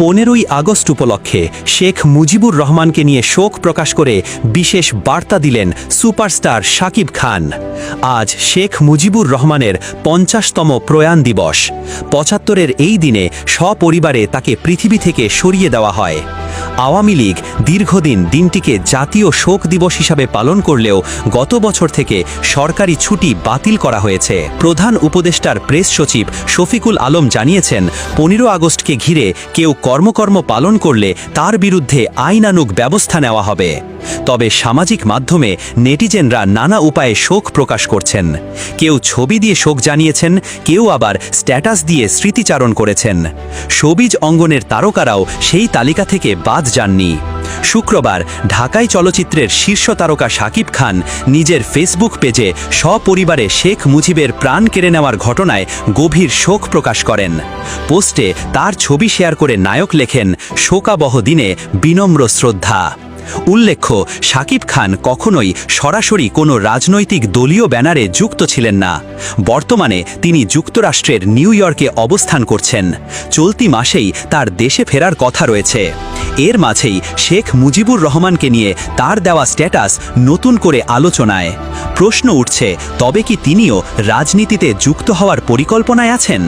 পনেরোই আগস্ট উপলক্ষে শেখ মুজিবুর রহমানকে নিয়ে শোক প্রকাশ করে বিশেষ বার্তা দিলেন সুপারস্টার শাকিব খান। আজ শেখ মুজিবুর রহমানের পঞ্চাশতম প্রয়াণ দিবস। পঁচাত্তরের এই দিনে সপরিবারে তাকে পৃথিবী থেকে সরিয়ে দেওয়া হয়। আওয়ামী লীগ দীর্ঘদিন দিনটিকে জাতীয় শোক দিবস হিসাবে পালন করলেও গত বছর থেকে সরকারি ছুটি বাতিল করা হয়েছে। প্রধান উপদেষ্টার প্রেস সচিব শফিকুল আলম জানিয়েছেন, পনেরো আগস্টকে ঘিরে কেউ কর্মকর্ম পালন করলে তার বিরুদ্ধে আইনানুগ ব্যবস্থা নেওয়া হবে। তবে সামাজিক মাধ্যমে নেটিজেনরা নানা উপায়ে শোক প্রকাশ করছেন। কেউ ছবি দিয়ে শোক জানিয়েছেন, কেউ আবার স্ট্যাটাস দিয়ে স্মৃতিচারণ করেছেন। সবিজ অঙ্গনের তারকারাও সেই তালিকা থেকে বাদ যাননি। শুক্রবার ঢাকাই চলচ্চিত্রের শীর্ষ তারকা শাকিব খান নিজের ফেসবুক পেজে সপরিবারে শেখ মুজিবের প্রাণ কেড়ে নেওয়ার ঘটনায় গভীর শোক প্রকাশ করেন। পোস্টে তার ছবি শেয়ার করে নায়ক লেখেন, শোকাবহ দিনে বিনম্র শ্রদ্ধা। উল্লেখ্য শাকিব খান কখনোই সরাসরি কোনো রাজনৈতিক দলীয় ব্যানারে যুক্ত ছিলেন না। বর্তমানে তিনি যুক্তরাষ্ট্রের নিউ ইয়র্কে অবস্থান করছেন। চলতি মাসেই তার দেশে ফেরার কথা রয়েছে। এর মাঝেই শেখ মুজিবুর রহমানকে নিয়ে তার দেওয়া স্ট্যাটাস নতুন করে আলোচনায়। প্রশ্ন উঠছে, তবে কি তিনিও রাজনীতিতে যুক্ত হওয়ার পরিকল্পনায় আছেন?